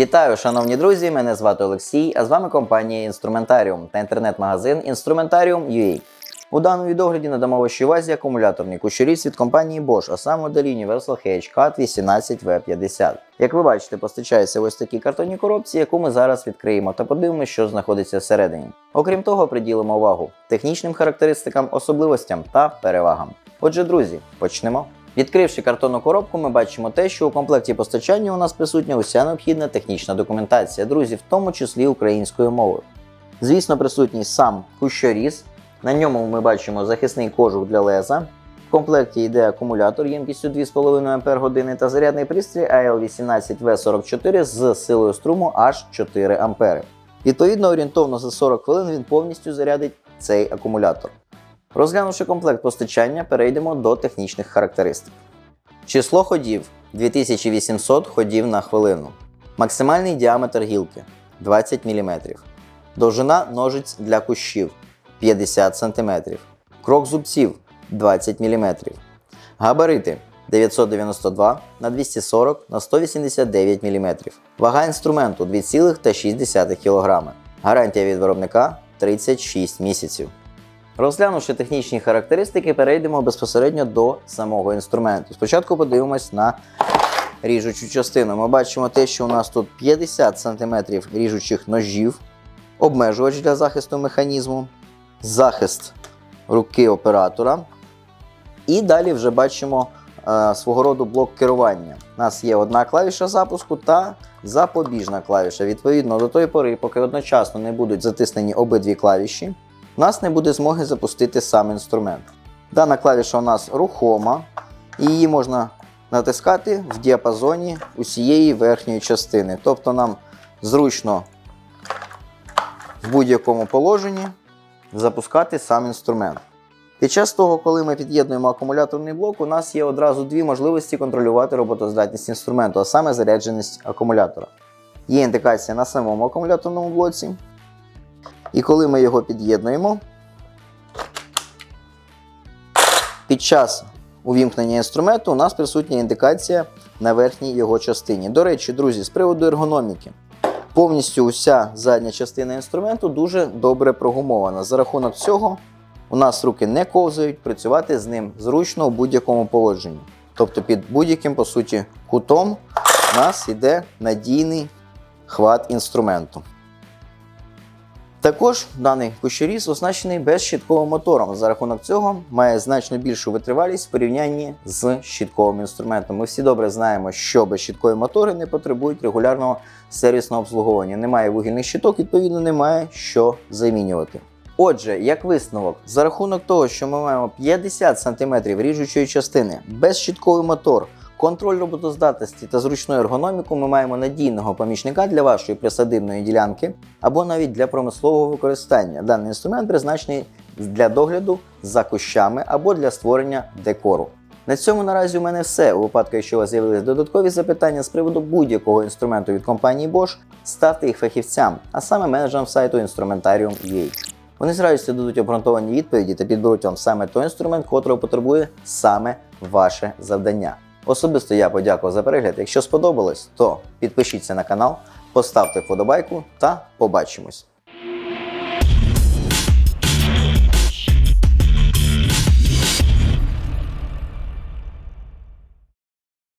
Вітаю, шановні друзі! Мене звати Олексій, а з вами компанія Інструментаріум та інтернет-магазин Інструментаріум.ua. У даному відогляді надамо вашій увазі акумуляторний кущеріс від компанії Bosch, а саме моделі Universal HK 18V50. Як ви бачите, постачається ось такій картонній коробці, яку ми зараз відкриємо та подивимося, що знаходиться всередині. Окрім того, приділимо увагу технічним характеристикам, особливостям та перевагам. Отже, друзі, почнемо. Відкривши картонну коробку, ми бачимо те, що у комплекті постачання у нас присутня уся необхідна технічна документація, друзі, в тому числі українською мовою. Звісно, присутній сам кущоріз. На ньому ми бачимо захисний кожух для леза. В комплекті йде акумулятор ємкістю 2,5 Ах та зарядний пристрій AL18V44 з силою струму аж 4 А. Відповідно, орієнтовно за 40 хвилин він повністю зарядить цей акумулятор. Розглянувши комплект постачання, перейдемо до технічних характеристик. Число ходів 2800 ходів на хвилину. Максимальний діаметр гілки 20 мм. Довжина ножиць для кущів 50 см. Крок зубців 20 мм. Габарити 992 на 240 на 189 мм. Вага інструменту 2,6 кг. Гарантія від виробника 36 місяців. Розглянувши технічні характеристики, перейдемо безпосередньо до самого інструменту. Спочатку подивимось на ріжучу частину. Ми бачимо те, що у нас тут 50 см ріжучих ножів, обмежувач для захисту механізму, захист руки оператора. І далі вже бачимо е, свого роду блок керування. У нас є одна клавіша запуску та запобіжна клавіша. Відповідно, до тої пори, поки одночасно не будуть затиснені обидві клавіші, у нас не буде змоги запустити сам інструмент. Дана клавіша у нас рухома, і її можна натискати в діапазоні усієї верхньої частини. Тобто нам зручно в будь-якому положенні запускати сам інструмент. Під час того, коли ми під'єднуємо акумуляторний блок, у нас є одразу дві можливості контролювати роботоздатність інструменту, а саме зарядженість акумулятора. Є індикація на самому акумуляторному блоці. І коли ми його під'єднуємо, під час увімкнення інструменту у нас присутня індикація на верхній його частині. До речі, друзі, з приводу ергономіки. Повністю уся задня частина інструменту дуже добре прогумована. За рахунок цього у нас руки не ковзають, працювати з ним зручно у будь-якому положенні. Тобто під будь-яким, по суті, кутом у нас йде надійний хват інструменту. Також даний кущеріз оснащений безщітковим мотором. За рахунок цього має значно більшу витривалість в порівнянні з щітковим інструментом. Ми всі добре знаємо, що безщіткові мотори не потребують регулярного сервісного обслуговування. Немає вугільних щиток, відповідно, немає що замінювати. Отже, як висновок, за рахунок того, що ми маємо 50 см ріжучої частини, безщітковий мотор, контроль роботоздатності та зручну ергономіку, ми маємо надійного помічника для вашої присадибної ділянки або навіть для промислового використання. Даний інструмент призначений для догляду за кущами або для створення декору. На цьому наразі у мене все. У випадку, якщо у вас з'явились додаткові запитання з приводу будь-якого інструменту від компанії Bosch, ставте їх фахівцям, а саме менеджерам сайту Instrumentarium.ua. Вони з радістю дадуть обґрунтовані відповіді та підберуть вам саме той інструмент, котрого потребує саме ваше завдання. Особисто я подякував за перегляд. Якщо сподобалось, то підпишіться на канал, поставте вподобайку та побачимось.